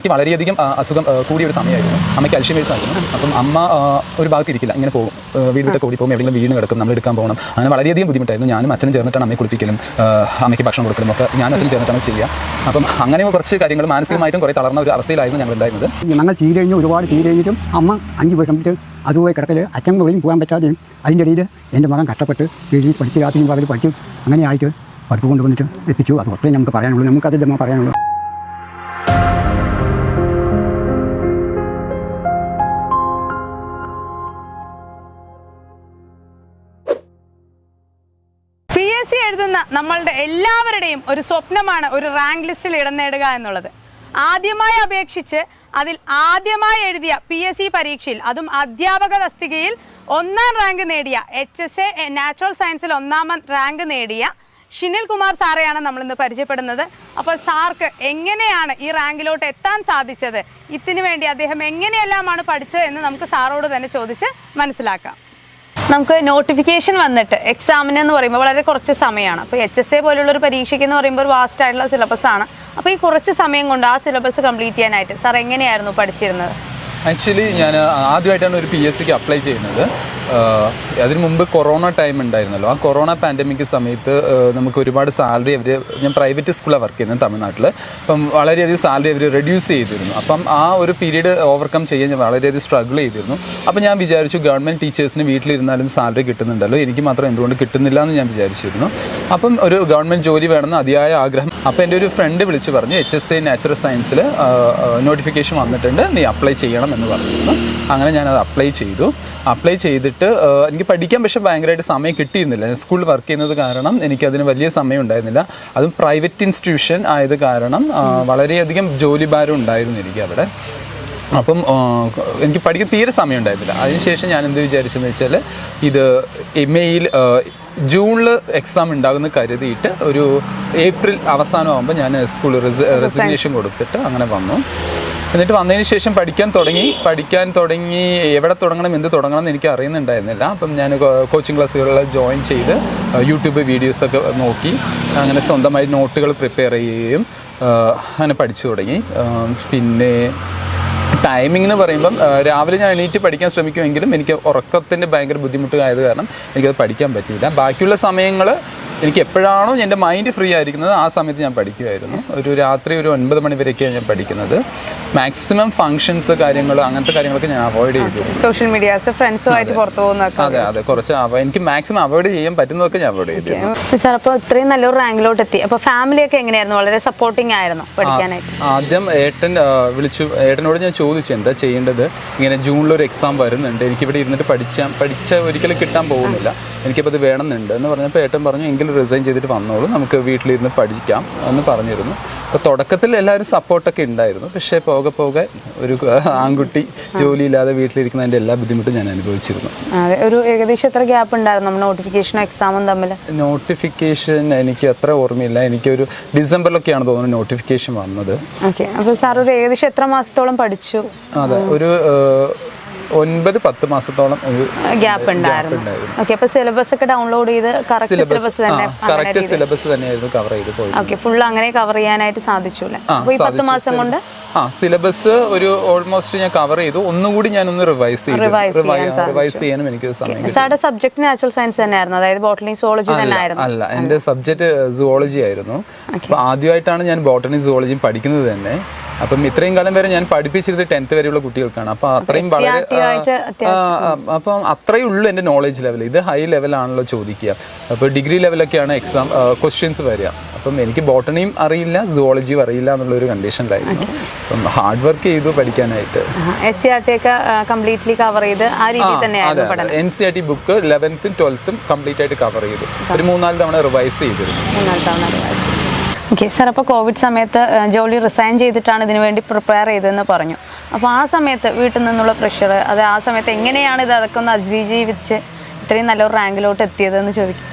എനിക്ക് വളരെയധികം അസുഖം കൂടിയ ഒരു സമയമായിരുന്നു. അമ്മയ്ക്ക് അൽഷിമേഴ്സ് ആയിരുന്നു അപ്പം അമ്മ ഒരു ഭാഗത്ത് ഇരിക്കില്ല. ഇങ്ങനെ പോകും. വീട് വിട്ട് കൂടി പോകും. എവിടെയെങ്കിലും വീണ് കിടക്കും. നമ്മൾ എടുക്കാൻ പോകണം. അങ്ങനെ വളരെയധികം ബുദ്ധിമുട്ടായിരുന്നു. ഞാനും അച്ഛനും ചേർന്നിട്ടാണ് അമ്മയെ കുളിപ്പിക്കലും അമ്മയ്ക്ക് ഭക്ഷണം കൊടുക്കലും ഒക്കെ ഞാൻ അച്ഛനും ചേർന്നിട്ടാണ് ചെയ്യുക. അപ്പം അങ്ങനെ കുറച്ച് കാര്യങ്ങൾ മാനസികമായിട്ടും കുറേ തളർന്ന ഒരു അവസ്ഥയിലായിരുന്നു ഞങ്ങൾ ഉണ്ടായിരുന്നത്. ഞങ്ങൾ തീരെ കഴിഞ്ഞ് ഒരുപാട് തീരെ കഴിഞ്ഞിട്ടും അമ്മ അഞ്ച് വർഷം അതുപോയി കിടക്കൽ അച്ഛൻ വെളിയും പോകാൻ പറ്റാതെയും അതിന്റെ ഇടയിൽ എന്റെ മകൻ കഷ്ടപ്പെട്ട് എഴുതി പഠിച്ച് രാത്രിയും പകൽ പഠിച്ചു അങ്ങനെ ആയിട്ട് പഠിപ്പ് കൊണ്ടുവന്നിട്ട് എത്തിച്ചു. അത് ഒത്രയും നമുക്ക് പറയാനുള്ളൂ. നമുക്കതിന്റെ പറയാനുള്ളൂ. എസ് സി എഴുതുന്ന നമ്മളുടെ എല്ലാവരുടെയും ഒരു സ്വപ്നമാണ് ഒരു റാങ്ക് ലിസ്റ്റിൽ ഇടം നേടുക എന്നുള്ളത്. ആദ്യമായി അപേക്ഷിച്ച് അതിൽ ആദ്യമായി എഴുതിയ പി എസ് സി പരീക്ഷയിൽ അതും അധ്യാപക തസ്തികയിൽ ഒന്നാം റാങ്ക് നേടിയ എച്ച് എസ് എ നാച്ചുറൽ സയൻസിൽ ഒന്നാമൻ റാങ്ക് നേടിയ ഷിനിൽ കുമാർ സാറെയാണ് നമ്മൾ ഇന്ന് പരിചയപ്പെടുന്നത്. അപ്പോൾ സാർക്ക് എങ്ങനെയാണ് ഈ റാങ്കിലോട്ട് എത്താൻ സാധിച്ചത്? ഇതിനു വേണ്ടി അദ്ദേഹം എങ്ങനെയെല്ലാമാണ് പഠിച്ചത് എന്ന് നമുക്ക് സാറോട് തന്നെ ചോദിച്ച് മനസ്സിലാക്കാം. നമുക്ക് നോട്ടിഫിക്കേഷൻ വന്നിട്ട് എക്സാമിന് എന്ന് പറയുമ്പോൾ വളരെ കുറച്ച് സമയമാണ് അപ്പോൾ എച്ച് എസ് എ പോലുള്ള ഒരു പരീക്ഷയ്ക്ക് എന്ന് പറയുമ്പോൾ ഒരു വാസ്റ്റ് ആയിട്ടുള്ള സിലബസ് ആണ്. അപ്പോൾ ഈ കുറച്ച് സമയം കൊണ്ട് ആ സിലബസ് കംപ്ലീറ്റ് ചെയ്യാനായിട്ട് സാർ എങ്ങനെയായിരുന്നു പഠിച്ചിരുന്നത്? ആക്ച്വലി ഞാൻ ആദ്യമായിട്ടാണ് ഒരു പി എസ് സിക്ക് അപ്ലൈ ചെയ്യുന്നത്. അതിന് മുമ്പ് കൊറോണ ടൈം ഉണ്ടായിരുന്നല്ലോ. ആ കൊറോണ പാൻഡമിക് സമയത്ത് നമുക്ക് ഒരുപാട് സാലറി അവർ ഞാൻ പ്രൈവറ്റ് സ്കൂളാണ് വർക്ക് ചെയ്യുന്നത് തമിഴ്നാട്ടിൽ അപ്പം വളരെയധികം സാലറി അവർ റെഡ്യൂസ് ചെയ്തിരുന്നു. അപ്പം ആ ഒരു പീരീഡ് ഓവർകം ചെയ്യാൻ ഞാൻ വളരെയധികം സ്ട്രഗിൾ ചെയ്തിരുന്നു. അപ്പം ഞാൻ വിചാരിച്ചു ഗവൺമെന്റ് ടീച്ചേഴ്സിന് വീട്ടിലിരുന്നാലും സാലറി കിട്ടുന്നുണ്ടല്ലോ. എനിക്ക് മാത്രം എന്തുകൊണ്ട് കിട്ടുന്നില്ല എന്ന് ഞാൻ വിചാരിച്ചിരുന്നു. അപ്പം ഒരു ഗവൺമെന്റ് ജോലി വേണമെന്ന് അതിയായ ആഗ്രഹം അപ്പം എന്റെ ഒരു ഫ്രണ്ട് വിളിച്ച് പറഞ്ഞു എച്ച് എസ് ഐ നാച്ചുറൽ സയൻസിൽ നോട്ടിഫിക്കേഷൻ വന്നിട്ടുണ്ട് നീ അപ്ലൈ ചെയ്യണം എന്ന് പറഞ്ഞിരുന്നു. അങ്ങനെ ഞാനത് അപ്ലൈ ചെയ്തു. അപ്ലൈ ചെയ്തിട്ട് എനിക്ക് പഠിക്കാൻ പക്ഷേ ഭയങ്കരമായിട്ട് സമയം കിട്ടിയിരുന്നില്ല. സ്കൂളിൽ വർക്ക് ചെയ്യുന്നത് കാരണം എനിക്കതിന് വലിയ സമയം ഉണ്ടായിരുന്നില്ല. അതും പ്രൈവറ്റ് ഇൻസ്റ്റിറ്റ്യൂഷൻ ആയത് കാരണം വളരെയധികം ജോലി ഭാരം ഉണ്ടായിരുന്നു എനിക്ക് അവിടെ. അപ്പം എനിക്ക് പഠിക്കാൻ തീരെ സമയം ഉണ്ടായിരുന്നില്ല. അതിനുശേഷം ഞാൻ എന്ത് വിചാരിച്ചെന്ന് വെച്ചാൽ ഇത് മെയ്യിൽ ജൂണിൽ എക്സാം ഉണ്ടാകുന്ന കരുതിയിട്ട് ഒരു ഏപ്രിൽ അവസാനമാകുമ്പോൾ ഞാൻ സ്കൂൾ റെസിഗ്നേഷൻ കൊടുത്തിട്ട് അങ്ങനെ വന്നു. എന്നിട്ട് വന്നതിന് ശേഷം പഠിക്കാൻ തുടങ്ങി. പഠിക്കാൻ തുടങ്ങി എവിടെ തുടങ്ങണം എന്ത് തുടങ്ങണം എന്ന് എനിക്ക് അറിയുന്നുണ്ടായിരുന്നില്ല. അപ്പം ഞാൻ കോച്ചിങ് ക്ലാസ്സുകളിൽ ജോയിൻ ചെയ്ത് യൂട്യൂബ് വീഡിയോസൊക്കെ നോക്കി. അങ്ങനെ സ്വന്തമായി നോട്ടുകൾ പ്രിപ്പയർ ചെയ്യുകയും അങ്ങനെ പഠിച്ചു തുടങ്ങി. പിന്നെ ടൈമിംഗ് എന്ന് പറയുമ്പം രാവിലെ ഞാൻ എണീറ്റ് പഠിക്കാൻ ശ്രമിക്കുമെങ്കിലും എനിക്ക് ഉറക്കത്തിന്റെ ഭയങ്കര ബുദ്ധിമുട്ടായത് കാരണം എനിക്കത് പഠിക്കാൻ പറ്റിയില്ല. ബാക്കിയുള്ള സമയങ്ങൾ എനിക്ക് എപ്പോഴാണോ എന്റെ മൈൻഡ് ഫ്രീ ആയിരിക്കുന്നത് ആ സമയത്ത് ഞാൻ പഠിക്കുമായിരുന്നു ഒരു രാത്രി ഒരു ഒൻപത് മണി വരെയൊക്കെയാണ് ഞാൻ പഠിക്കുന്നത്. മാക്സിമം ഫങ്ഷൻസ് കാര്യങ്ങൾ അങ്ങനത്തെ കാര്യങ്ങളൊക്കെ ഞാൻ അവോയ്ഡ് ചെയ്തു സോഷ്യൽ മീഡിയാസ് ഫ്രണ്ട്സുമായിട്ട് പുറത്തു പോകുന്നതൊക്കെ അതെ അതെ. കുറച്ച് എനിക്ക് മാക്സിമം അവോയ്ഡ് ചെയ്യാൻ പറ്റുന്നതൊക്കെ ഞാൻ അവോയ്ഡ് ചെയ്തു സാർ അപ്പോൾ ഇത്രയും നല്ലൊരു റാങ്കിലോട്ട് എത്തി. അപ്പോൾ ഫാമിലിയൊക്കെ എങ്ങനെയായിരുന്നു? വളരെ സപ്പോർട്ടിങ് ആയിരുന്നു പഠിക്കാനായിട്ട്. ആദ്യം ഏട്ടൻ വിളിച്ചു. ഏട്ടനോട് ഞാൻ ചോദിച്ചു എന്താ ചെയ്യേണ്ടത്? ഇങ്ങനെ ജൂണിൽ ഒരു എക്സാം വരുന്നുണ്ട്. എനിക്കിവിടെ ഇരുന്നിട്ട് പഠിച്ചാൽ പഠിച്ച ഒരിക്കലും കിട്ടാൻ പോകുന്നില്ല. എനിക്കിപ്പോൾ ഇത് വേണമെന്നുണ്ട് എന്ന് പറഞ്ഞപ്പോൾ ഏട്ടൻ പറഞ്ഞു എങ്കിലും റിസൈൻ ചെയ്തിട്ട് വന്നോളൂ നമുക്ക് വീട്ടിലിരുന്ന് പഠിക്കാം എന്ന് പറഞ്ഞിരുന്നു. അപ്പോൾ തുടക്കത്തിൽ എല്ലാവരും സപ്പോർട്ടൊക്കെ ഉണ്ടായിരുന്നു. പക്ഷേ പോകെ പോകെ ഒരു ആൺകുട്ടി ജോലിയില്ലാതെ വീട്ടിലിരിക്കുന്നതിന്റെ എല്ലാ ബുദ്ധിമുട്ടും ഞാൻ അനുഭവിച്ചിരുന്നു. അതെ ഒരു ഏകദേശം എത്ര ഗ്യാപ്പ് ഉണ്ടായിരുന്നു നോട്ടിഫിക്കേഷനും എക്സാമും തമ്മിൽ നോട്ടിഫിക്കേഷൻ എനിക്ക് അത്ര ഓർമ്മയില്ല. എനിക്കൊരു ഡിസംബറിലൊക്കെയാണ് തോന്നുന്നത് നോട്ടിഫിക്കേഷൻ വന്നത്. ഓക്കെ അപ്പോൾ സാർ ഒരു ഏകദേശം എത്ര മാസത്തോളം പഠിച്ചു? അതെ ഒരു ഒൻപത് പത്ത് മാസത്തോളം ഒരു ഗ്യാപ്പ് ഉണ്ടായിരുന്നു. ഓക്കെ അപ്പോൾ സിലബസ് ഒക്കെ ഡൗൺലോഡ് ചെയ്ത് കറക്റ്റ് സിലബസ് തന്നെ കറക്റ്റ് സിലബസ് തന്നെയായിരുന്നു കവർ ചെയ്ത് പോയി ഓക്കെ ഫുൾ അങ്ങനെ കവർ ചെയ്യാനായിട്ട് സാധിച്ചു അല്ലേ ആ, അപ്പോൾ ഈ പത്ത്. മാസം കൊണ്ട്? ആ സിലബസ് ഒരു ഓൾമോസ്റ്റ് ഞാൻ കവർ ചെയ്തു. ഒന്നുകൂടി ഞാൻ ഒന്ന് റിവൈസ് ചെയ്തു. റിവൈസ് ചെയ്യാനും എനിക്ക് സാറുടെ സബ്ജക്ട് നാച്ചുറൽ സയൻസ് തന്നെയായിരുന്നു. അതായത് ബോട്ടണി സോളജി തന്നെയായിരുന്നു. അല്ല എന്റെ സബ്ജക്റ്റ് സുവോളജി ആയിരുന്നു. ആദ്യമായിട്ടാണ് ഞാൻ ബോട്ടണി സുവോളജി പഠിക്കുന്നത് തന്നെ. അപ്പം ഇത്രയും കാലം വരെ ഞാൻ പഠിപ്പിച്ചിരുന്നത് ടെൻത്ത് വരെയുള്ള കുട്ടികൾക്കാണ്. അപ്പോൾ അത്രയും വളരെ അപ്പം അത്രയേ ഉള്ളൂ എന്റെ നോളജ് ലെവൽ ഇത് ഹൈ ലെവലാണല്ലോ ചോദിക്കുക. അപ്പോൾ ഡിഗ്രി ലെവലൊക്കെയാണ് എക്സാം ക്വസ്റ്റ്യൻസ് വരിക. അപ്പം എനിക്ക് ബോട്ടണിയും അറിയില്ല സുവോളജിയും അറിയില്ല എന്നുള്ളൊരു കണ്ടീഷനിലായിരുന്നു അപ്പം ഹാർഡ് വർക്ക് ചെയ്തു പഠിക്കാനായിട്ട്. എസ് സി ആർ ടി ഒക്കെ കംപ്ലീറ്റ്ലി കവർ ചെയ്ത് ആ രീതിയിൽ തന്നെയായിരുന്നു പഠനം. N C R T book ലെവൻത്തും ട്വൽത്തും കംപ്ലീറ്റ് ആയിട്ട് കവർ ചെയ്തു. ഒരു മൂന്നാൽ തവണ റിവൈസ് ചെയ്തിരുന്നു. മൂന്നാൽ തവണ ഓക്കെ സാർ അപ്പോൾ കോവിഡ് സമയത്ത് ജോലി റിസൈൻ ചെയ്തിട്ടാണ് ഇതിനു വേണ്ടി പ്രിപ്പയർ ചെയ്തതെന്ന് പറഞ്ഞു. അപ്പോൾ ആ സമയത്ത് വീട്ടിൽ നിന്നുള്ള പ്രഷർ അത് ആ സമയത്ത് എങ്ങനെയാണ് ഇത് അതൊക്കെ ഒന്ന് അതിജീവിച്ച് ഇത്രയും നല്ലൊരു റാങ്കിലോട്ട് എത്തിയതെന്ന് ചോദിക്കും.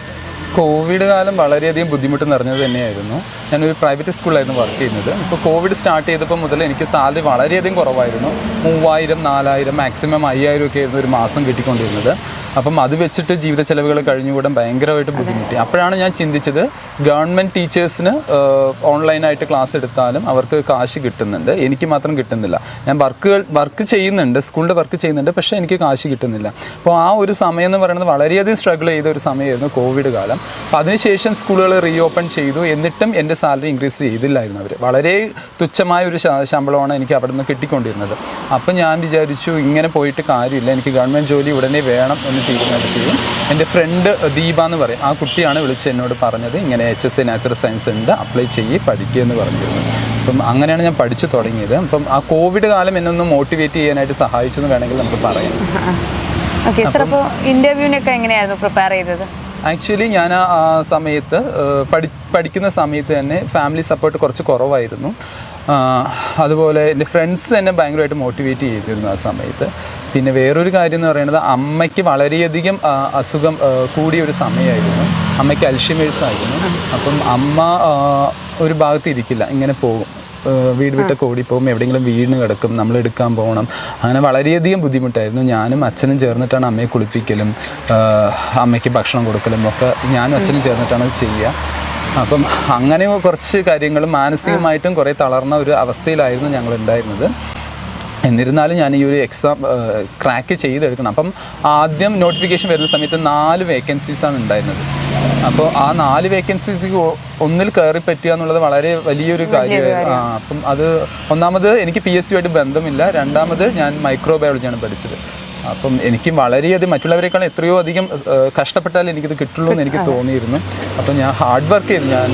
കോവിഡ് കാലം വളരെയധികം ബുദ്ധിമുട്ട് നിറഞ്ഞത് തന്നെയായിരുന്നു. ഞാനൊരു പ്രൈവറ്റ് സ്കൂളിലായിരുന്നു വർക്ക് ചെയ്യുന്നത്. ഇപ്പോൾ കോവിഡ് സ്റ്റാർട്ട് ചെയ്തപ്പോൾ മുതൽ എനിക്ക് സാലറി വളരെയധികം കുറവായിരുന്നു. മൂവായിരം നാലായിരം മാക്സിമം അയ്യായിരം ഒക്കെ ആയിരുന്നു ഒരു മാസം കിട്ടിക്കൊണ്ടിരുന്നത്. അപ്പം അത് വെച്ചിട്ട് ജീവിത ചെലവുകൾ കഴിഞ്ഞുകൂടാൻ ഭയങ്കരമായിട്ട് ബുദ്ധിമുട്ടി. അപ്പോഴാണ് ഞാൻ ചിന്തിച്ചത് ഗവൺമെന്റ് ടീച്ചേഴ്സിന് ഓൺലൈനായിട്ട് ക്ലാസ് എടുത്താലും അവർക്ക് കാശ് കിട്ടുന്നുണ്ട്. എനിക്ക് മാത്രം കിട്ടുന്നില്ല. ഞാൻ വർക്കുകൾ വർക്ക് ചെയ്യുന്നുണ്ട്. സ്കൂളിന്റെ വർക്ക് ചെയ്യുന്നുണ്ട്. പക്ഷേ എനിക്ക് കാശ് കിട്ടുന്നില്ല. അപ്പോൾ ആ ഒരു സമയം എന്ന് പറയുന്നത് വളരെയധികം സ്ട്രഗിൾ ചെയ്ത ഒരു സമയമായിരുന്നു കോവിഡ് കാലം. അപ്പോൾ അതിനുശേഷം സ്കൂളുകൾ റീ ഓപ്പൺ ചെയ്തു. എന്നിട്ടും എന്റെ സാലറി ഇൻക്രീസ് ചെയ്തില്ലായിരുന്നു അവർ. വളരെ തുച്ഛമായ ഒരു ശമ്പളമാണ് എനിക്ക് അവിടെ നിന്ന് കിട്ടിക്കൊണ്ടിരുന്നത്. അപ്പം ഞാൻ വിചാരിച്ചു ഇങ്ങനെ പോയിട്ട് കാര്യമില്ല. എനിക്ക് ഗവൺമെന്റ് ജോലി ഉടനെ വേണം എന്ന് തീരുമാനിക്കുകയും എന്റെ ഫ്രണ്ട് ദീപ എന്ന് പറയും. ആ കുട്ടിയാണ് വിളിച്ച് എന്നോട് പറഞ്ഞത് ഇങ്ങനെ H S A natural science ഉണ്ട് അപ്ലൈ ചെയ്യ് പഠിക്കുക എന്ന് പറഞ്ഞിരുന്നു. അപ്പം അങ്ങനെയാണ് ഞാൻ പഠിച്ചു തുടങ്ങിയത്. അപ്പം ആ കോവിഡ് കാലം എന്നൊന്ന് മോട്ടിവേറ്റ് ചെയ്യാനായിട്ട് സഹായിച്ചു എന്ന് വേണമെങ്കിൽ നമുക്ക് പറയാം. ഓക്കെ സർ അപ്പോൾ എങ്ങനെയായിരുന്നു പ്രിപ്പയർ ചെയ്തത്? ആക്ച്വലി ഞാൻ ആ സമയത്ത് പഠി പഠിക്കുന്ന സമയത്ത് തന്നെ ഫാമിലി സപ്പോർട്ട് കുറച്ച് കുറവായിരുന്നു. അതുപോലെ എന്റെ ഫ്രണ്ട്സ് എന്നെ ഭയങ്കരമായിട്ട് മോട്ടിവേറ്റ് ചെയ്തിരുന്നു ആ സമയത്ത്. പിന്നെ വേറൊരു കാര്യം എന്ന് പറയുന്നത് അമ്മയ്ക്ക് വളരെയധികം അസുഖം കൂടിയ ഒരു സമയമായിരുന്നു. അമ്മയ്ക്ക് അൽഷിമേഴ്സ് ആയിരുന്നു. അപ്പം അമ്മ ഒരു ഭാഗത്ത് ഇരിക്കില്ല ഇങ്ങനെ പോകും. വീട് വിട്ടൊക്കെ ഓടിപ്പോകും എവിടെയെങ്കിലും വീണ് കിടക്കും നമ്മൾ എടുക്കാൻ പോകണം. അങ്ങനെ വളരെയധികം ബുദ്ധിമുട്ടായിരുന്നു. ഞാനും അച്ഛനും ചേർന്നിട്ടാണ് അമ്മയെ കുളിപ്പിക്കലും അമ്മയ്ക്ക് ഭക്ഷണം കൊടുക്കലും ഒക്കെ ഞാനും അച്ഛനും ചേർന്നിട്ടാണ് ചെയ്യുക. അപ്പം അങ്ങനെ കുറച്ച് കാര്യങ്ങൾ മാനസികമായിട്ടും കുറേ തളർന്ന ഒരു അവസ്ഥയിലായിരുന്നു ഞങ്ങൾ ഉണ്ടായിരുന്നത് എന്നിരുന്നാലും ഞാൻ ഈ ഒരു എക്സാം ക്രാക്ക് ചെയ്തെടുക്കണം. അപ്പം ആദ്യം നോട്ടിഫിക്കേഷൻ വരുന്ന സമയത്ത് നാല് വേക്കൻസീസാണ് ഉണ്ടായിരുന്നത്. അപ്പോൾ ആ നാല് വേക്കൻസീസ് ഒന്നിൽ കയറി പറ്റുക എന്നുള്ളത് വളരെ വലിയൊരു കാര്യമായിരുന്നു ആ, അപ്പം അത് ഒന്നാമത് എനിക്ക് പി എസ് സിയുമായിട്ട് ബന്ധമില്ല. രണ്ടാമത് ഞാൻ മൈക്രോബയോളജിയാണ് പഠിച്ചത്. അപ്പം എനിക്ക് വളരെയധികം മറ്റുള്ളവരെക്കാൾ എത്രയോ അധികം കഷ്ടപ്പെട്ടാൽ കഷ്ടപ്പെട്ടാലേ എനിക്കിത് കിട്ടുള്ളൂ എന്ന് എനിക്ക് തോന്നിയിരുന്നു. അപ്പം ഞാൻ ഹാർഡ് വർക്ക് ചെയ്തു. ഞാൻ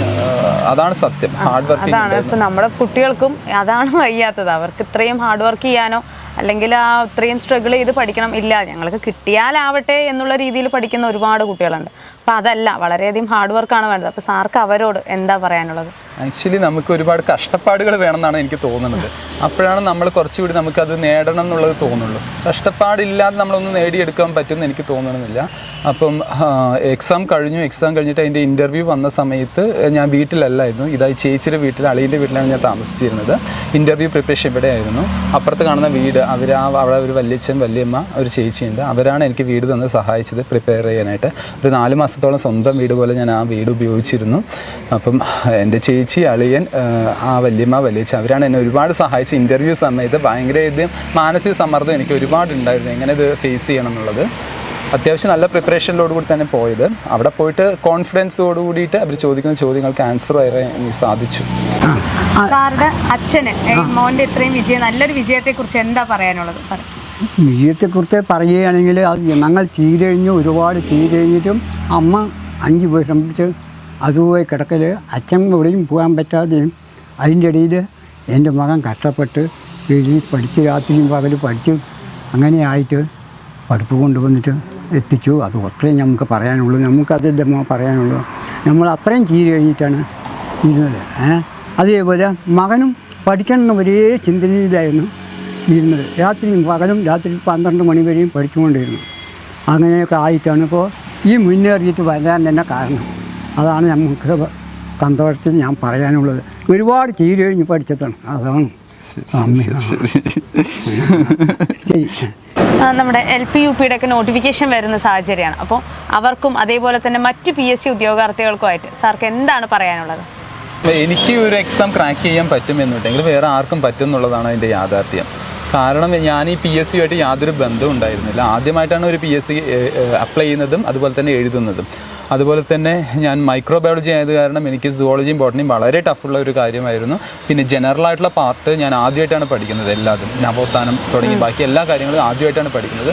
അതാണ് സത്യം. ഹാർഡ് വർക്ക് അതാണ്. ഇപ്പൊ നമ്മുടെ കുട്ടികൾക്കും അതാണ് വയ്യാത്തത്. അവർക്ക് ഇത്രയും ഹാർഡ് വർക്ക് ചെയ്യാനോ അല്ലെങ്കിൽ ആ അത്രയും സ്ട്രഗിൾ ചെയ്ത് പഠിക്കണം ഇല്ല. ഞങ്ങൾക്ക് കിട്ടിയാലാവട്ടെ എന്നുള്ള രീതിയിൽ പഠിക്കുന്ന ഒരുപാട് കുട്ടികളുണ്ട്. അപ്പോൾ അതല്ല വളരെയധികം ഹാർഡ് വർക്കാണ് വേണ്ടത്. അപ്പോൾ സാർക്ക് അവരോട് എന്താ പറയാനുള്ളത്? ആക്ച്വലി നമുക്ക് ഒരുപാട് കഷ്ടപ്പാടുകൾ വേണമെന്നാണ് എനിക്ക് തോന്നുന്നത്. അപ്പോഴാണ് നമ്മൾ കുറച്ചുകൂടി നമുക്കത് നേടണം എന്നുള്ളത് തോന്നുള്ളൂ. കഷ്ടപ്പാടില്ലാതെ നമ്മളൊന്നും നേടിയെടുക്കാൻ പറ്റുമെന്ന് എനിക്ക് തോന്നണമെന്നില്ല അപ്പം എക്സാം കഴിഞ്ഞു. എക്സാം കഴിഞ്ഞിട്ട് അതിന്റെ ഇന്റർവ്യൂ വന്ന സമയത്ത് ഞാൻ വീട്ടിലല്ലായിരുന്നു. ഇതായി ചേച്ചിയുടെ വീട്ടിൽ അളിയന്റെ വീട്ടിലാണ് ഞാൻ താമസിച്ചിരുന്നത്. ഇന്റർവ്യൂ പ്രിപ്പറേഷൻ ഇവിടെ ആയിരുന്നു അപ്പുറത്ത് കാണുന്ന വീട് അവർ ആ അവിടെ ഒരു വല്യച്ഛൻ വല്യമ്മ ഒരു ചേച്ചിയുണ്ട്. അവരാണ് എനിക്ക് വീട് തന്ന് സഹായിച്ചത് പ്രിപ്പയർ ചെയ്യാനായിട്ട്. ഒരു നാല് മാസത്തോളം സ്വന്തം വീട് പോലെ ഞാൻ ആ വീട് ഉപയോഗിച്ചിരുന്നു. അപ്പം എന്റെ ചേച്ചി അളിയൻ ആ, വല്യമ്മ വല്യച്ഛൻ അവരാണ് എന്നെ ഒരുപാട് സഹായിച്ച ഇന്റർവ്യൂ സമയത്ത് ഭയങ്കര ഇതും മാനസിക സമ്മർദ്ദം എനിക്ക് ഒരുപാട് ഉണ്ടായിരുന്നു. എങ്ങനെ ഇത് ഫേസ് ചെയ്യണം എന്നുള്ളത്. അത്യാവശ്യം നല്ല പ്രിപ്പറേഷനിലോടുകൂടി തന്നെ പോയത്. അവിടെ പോയിട്ട് കോൺഫിഡൻസോട് കൂടിയിട്ട് അവർ ചോദിക്കുന്ന ചോദ്യങ്ങൾക്ക് ആൻസർ വരെ സാധിച്ചു. സാറുടെ അച്ഛന് മോന്റെ ഇത്രയും വിജയം നല്ലൊരു വിജയത്തെ കുറിച്ച് എന്താ പറയാനുള്ളത്? പറ. വിജയത്തെക്കുറിച്ച് പറയുകയാണെങ്കിൽ അത് ഞങ്ങൾ തീരഴിഞ്ഞ് ഒരുപാട് തീരഴിഞ്ഞിട്ടും അമ്മ അഞ്ച് വർഷം പിടിച്ച് അതുപോയി കിടക്കൽ അച്ഛൻ എവിടെയും പോകാൻ പറ്റാതെയും അതിന്റെ ഇടയിൽ എന്റെ മകൻ കഷ്ടപ്പെട്ട് എഴുതി പഠിച്ച് രാത്രിയും പകൽ പഠിച്ച് അങ്ങനെ ആയിട്ട് പഠിപ്പ് കൊണ്ടുവന്നിട്ട് എത്തിച്ചു. അത് അത്രയും നമുക്ക് പറയാനുള്ളൂ. നമുക്കതിന്റെ പറയാനുള്ളൂ. നമ്മൾ അത്രയും ചീര കഴിഞ്ഞിട്ടാണ് ഇരുന്നത്. അതേപോലെ മകനും പഠിക്കണം എന്ന ഒരേ ചിന്തയിലായിരുന്നു ഇരുന്നത്. രാത്രിയും പകലും രാത്രി പന്ത്രണ്ട് മണി വരെയും പഠിച്ചുകൊണ്ടിരുന്നു. അങ്ങനെയൊക്കെ ആയിട്ടാണ് ഇപ്പോൾ ഈ മുന്നേറിയിട്ട് വരാൻ തന്നെ കാരണം. അതാണ് നമുക്ക് സന്തോഷത്തിൽ ഞാൻ പറയാനുള്ളത്. ഒരുപാട് തീരെ കഴിഞ്ഞ് പഠിച്ചതാണ്. അതാണ്. ശരി നമ്മുടെ എൽ പി യു പിയുടെ ഒക്കെ നോട്ടിഫിക്കേഷൻ വരുന്ന സാഹചര്യമാണ്. അപ്പോൾ അവർക്കും അതേപോലെ തന്നെ മറ്റ് പി എസ് സി ഉദ്യോഗാർത്ഥികൾക്കുമായിട്ട് സാർക്ക് എന്താണ് പറയാനുള്ളത്? എനിക്ക് ഒരു എക്സാം ക്രാക്ക് ചെയ്യാൻ പറ്റുമെന്നുണ്ടെങ്കിൽ വേറെ ആർക്കും പറ്റും എന്നുള്ളതാണ് അതിന്റെ യാഥാർത്ഥ്യം. കാരണം ഞാൻ ഈ പി എസ് സിയുമായിട്ട് യാതൊരു ബന്ധവും ഉണ്ടായിരുന്നില്ല. ആദ്യമായിട്ടാണ് ഒരു പി എസ് സി അപ്ലൈ ചെയ്യുന്നതും അതുപോലെ തന്നെ എഴുതുന്നതും. അതുപോലെ തന്നെ ഞാൻ മൈക്രോബയോളജി ആയത് കാരണം എനിക്ക് സുവോളജിയും ബോട്ടണിയും വളരെ ടഫുള്ള ഒരു കാര്യമായിരുന്നു. പിന്നെ ജനറൽ ആയിട്ടുള്ള പാർട്ട് ഞാൻ ആദ്യമായിട്ടാണ് പഠിക്കുന്നത് എല്ലാതും. നവോത്ഥാനം തുടങ്ങി ബാക്കി എല്ലാ കാര്യങ്ങളും ആദ്യമായിട്ടാണ് പഠിക്കുന്നത്.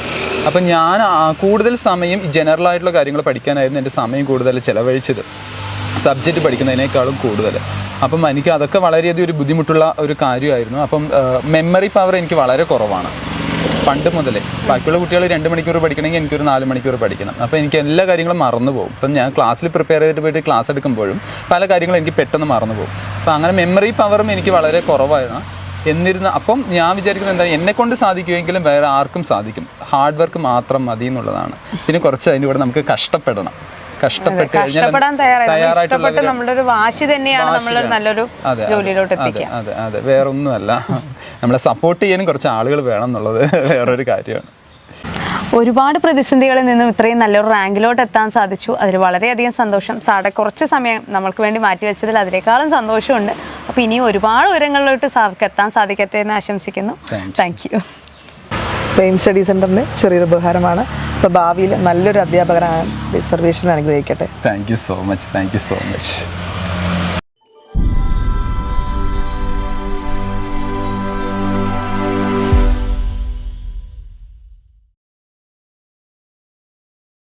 അപ്പം ഞാൻ കൂടുതൽ സമയം ജനറൽ ആയിട്ടുള്ള കാര്യങ്ങൾ പഠിക്കാനായിരുന്നു എന്റെ സമയം കൂടുതൽ ചിലവഴിച്ചത്. സബ്ജക്റ്റ് പഠിക്കുന്നതിനേക്കാളും കൂടുതൽ. അപ്പം എനിക്ക് അതൊക്കെ വളരെയധികം ഒരു ബുദ്ധിമുട്ടുള്ള ഒരു കാര്യമായിരുന്നു. അപ്പം മെമ്മറി പവർ എനിക്ക് വളരെ കുറവാണ്. പണ്ട് മുതലേ. ബാക്കിയുള്ള കുട്ടികൾ രണ്ട് മണിക്കൂർ പഠിക്കണമെങ്കിൽ എനിക്കൊരു നാല് മണിക്കൂർ പഠിക്കണം. അപ്പോൾ എനിക്ക് എല്ലാ കാര്യങ്ങളും മറന്നു പോകും. ഇപ്പം ഞാൻ ക്ലാസ്സിൽ പ്രിപ്പയർ ചെയ്തിട്ട് പോയിട്ട് ക്ലാസ് എടുക്കുമ്പോഴും പല കാര്യങ്ങളും എനിക്ക് പെട്ടെന്ന് മറന്നു പോകും. അപ്പോൾ അങ്ങനെ മെമ്മറി പവറും എനിക്ക് വളരെ കുറവായിരുന്നു. എന്നിരുന്ന അപ്പം ഞാൻ വിചാരിക്കുന്നത് എന്താ എന്നെ കൊണ്ട് സാധിക്കുമെങ്കിലും വേറെ ആർക്കും സാധിക്കും. ഹാർഡ് വർക്ക് മാത്രം മതി എന്നുള്ളതാണ്. പിന്നെ കുറച്ച് അതിന്റെ കൂടെ നമുക്ക് കഷ്ടപ്പെടണം. കഷ്ടപ്പെട്ട് കഴിഞ്ഞാൽ കഷ്ടപ്പെടാൻ തയ്യാറായി. നമ്മൾ തയ്യാറായിട്ടുള്ള ഇഷ്ടപ്പെട്ട് നമ്മുടെ ഒരു വാശി തന്നെയാണ് നമ്മളൊരു നല്ലൊരു ജോലിയിലോട്ട് അതെ എത്തിക്കുക അതെ അതെ വേറൊന്നുമല്ല. നമ്മളെ സപ്പോർട്ട് ചെയ്യാനും കുറച്ച് ആളുകൾ വേണം എന്നുള്ളത് വേറൊരു കാര്യമാണ്. ഒരുപാട് പ്രതിസന്ധികളിൽ നിന്നും ഇത്രയും നല്ലൊരു റാങ്കിലോട്ട് എത്താൻ സാധിച്ചു. അതിൽ വളരെയധികം സന്തോഷം. സാറുടെ കുറച്ച് സമയം നമ്മൾക്ക് വേണ്ടി മാറ്റിവെച്ചതിൽ അതിനേക്കാളും സന്തോഷമുണ്ട്. അപ്പോൾ ഇനിയും ഒരുപാട് ഉയരങ്ങളിലോട്ട് സാർക്ക് എത്താൻ സാധിക്കട്ടെ എന്ന് ആശംസിക്കുന്നു. താങ്ക് യു പ്രേം സ്റ്റഡി സെന്ററിന്റെ ചെറിയൊരു ഉപഹാരമാണ്. അപ്പോൾ ഭാവിയിൽ നല്ലൊരു അധ്യാപകനാകാൻ റിസർവേഷൻ അനുഗ്രഹിക്കട്ടെ. Thank you so much thank you so much